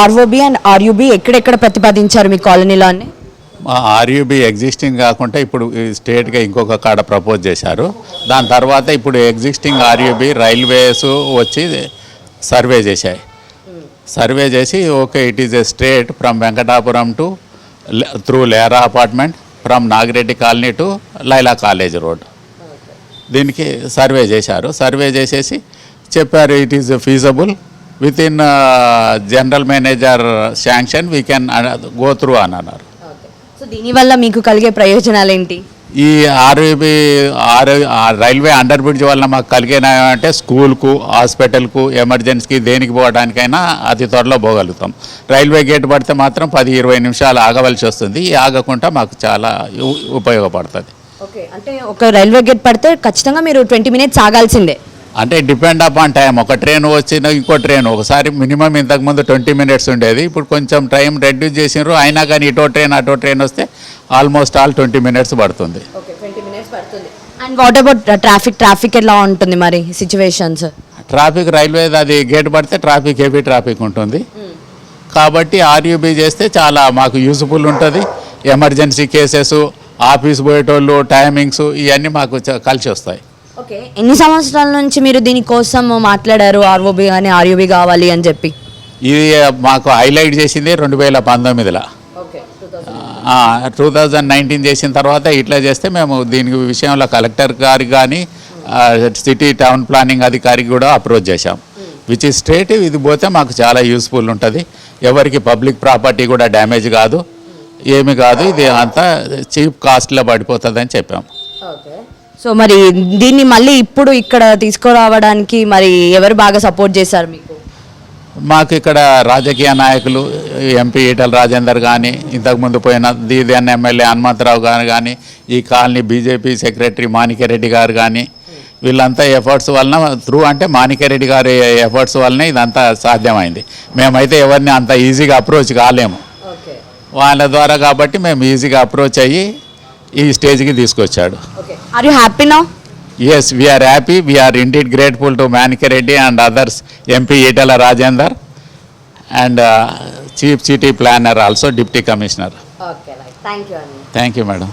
ROB and RUB ఎక్కడెక్కడ ప్రతిపాదించారు మీ కాలనీలో అని? ఆర్యుబి ఆర్యూబీ ఎగ్జిస్టింగ్ కాకుండా ఇప్పుడు స్టేట్గా ఇంకొక కాడ ప్రపోజ్ చేశారు. దాని తర్వాత ఇప్పుడు ఎగ్జిస్టింగ్ ఆర్యూబీ రైల్వేస్ వచ్చి సర్వే చేశాయి. సర్వే చేసి okay it is a state from Venkatapuram to through లేరా apartment from Nagireddy colony to Laila college road దీనికి సర్వే చేశారు. సర్వే చేసేసి చెప్పారు it is feasible within general manager sanction we can go through అని అన్నారు so దీనివల్ల మీకు కలిగే ప్రయోజనాలు ఏంటి ఈ RVB or railway under bridge వల్ల మాకు కలిగిన అంటే స్కూల్కు హాస్పిటల్కు ఎమర్జెన్సీకి దేనికి పోవడానికైనా అతి త్వరలో పోగలుగుతాం. రైల్వే గేట్ పడితే మాత్రం పది ఇరవై నిమిషాలు ఆగవలసి వస్తుంది. ఈ ఆగకుండా మాకు చాలా ఉపయోగపడుతుంది. ఓకే. అంటే ఒక రైల్వే గేట్ పడితే ఖచ్చితంగా మీరు ట్వంటీ మినిట్స్ ఆగాల్సిందే. అంటే డిపెండ్ అపాన్ టైం ఒక ట్రైన్ వచ్చిన ఇంకో ట్రైన్ ఒకసారి మినిమం ఇంతకుముందు ట్వంటీ మినిట్స్ ఉండేది. ఇప్పుడు కొంచెం టైం రెడ్యూస్ చేసినారు అయినా కానీ ఇటో ట్రైన్ అటో ట్రైన్ వస్తే ఆల్మోస్ట్ ఆల్ ట్వంటీ మినిట్స్ పడుతుంది. And what about traffic traffic ఎలా ఉంటుంది మరి సిచ్యువేషన్స్ ట్రాఫిక్ రైల్వే అది గేట్ పడితే ట్రాఫిక్ హెవీ ట్రాఫిక్ ఉంటుంది. కాబట్టి ఆర్యూబీ చేస్తే చాలా మాకు యూజ్ఫుల్ ఉంటుంది. ఎమర్జెన్సీ కేసెస్ ఆఫీస్ పోయేటోళ్ళు టైమింగ్స్ ఇవన్నీ మాకు కలిసి వస్తాయి. ఓకే ఎన్ని సంవత్సరాల నుంచి మీరు దీనికోసం మాట్లాడారు? ఆర్ఓబి కానీ ఆర్యూబీ కావాలి అని చెప్పి? ఇది మాకు హైలైట్ చేసింది రెండు వేల పంతొమ్మిదిలో టూ థౌజండ్ నైన్టీన్ చేసిన తర్వాత ఇట్లా చేస్తే మేము దీని విషయంలో కలెక్టర్ గారికి కానీ సిటీ టౌన్ ప్లానింగ్ అధికారికి కూడా అప్రోచ్ చేశాం. విచ్ ఇస్ స్ట్రేట్ ఇది పోతే మాకు చాలా యూస్ఫుల్ ఉంటుంది. ఎవరికి పబ్లిక్ ప్రాపర్టీ కూడా డ్యామేజ్ కాదు. ఏమి కాదు ఇది అంతా చీప్ కాస్ట్లో పడిపోతుందని చెప్పాం. ఓకే. సో మరి దీన్ని మళ్ళీ ఇప్పుడు ఇక్కడ తీసుకురావడానికి మరి ఎవరు బాగా సపోర్ట్ చేశారు మీకు? మాకు ఇక్కడ రాజకీయ నాయకులు ఎంపీ ఈటల రాజేందర్ కానీ ఇంతకుముందు పోయిన దీదెన్ ఎమ్మెల్యే హనుమంతరావు గారు కానీ ఈ కాలనీ బీజేపీ సెక్రటరీ మాణిక్యరెడ్డి గారు కానీ వీళ్ళంతా ఎఫర్ట్స్ వలన త్రూ అంటే మాణిక్యరెడ్డి గారి ఎఫర్ట్స్ వలన ఇదంతా సాధ్యమైంది. మేమైతే ఎవరిని అంత ఈజీగా అప్రోచ్ కాలేము. వాళ్ళ ద్వారా కాబట్టి మేము ఈజీగా అప్రోచ్ అయ్యి ఈ స్టేజ్కి తీసుకొచ్చాడు. Are you happy now yes we're happy we're indeed grateful to Manikya Reddy and others MP Etela Rajender and chief city planner also deputy commissioner thank you madam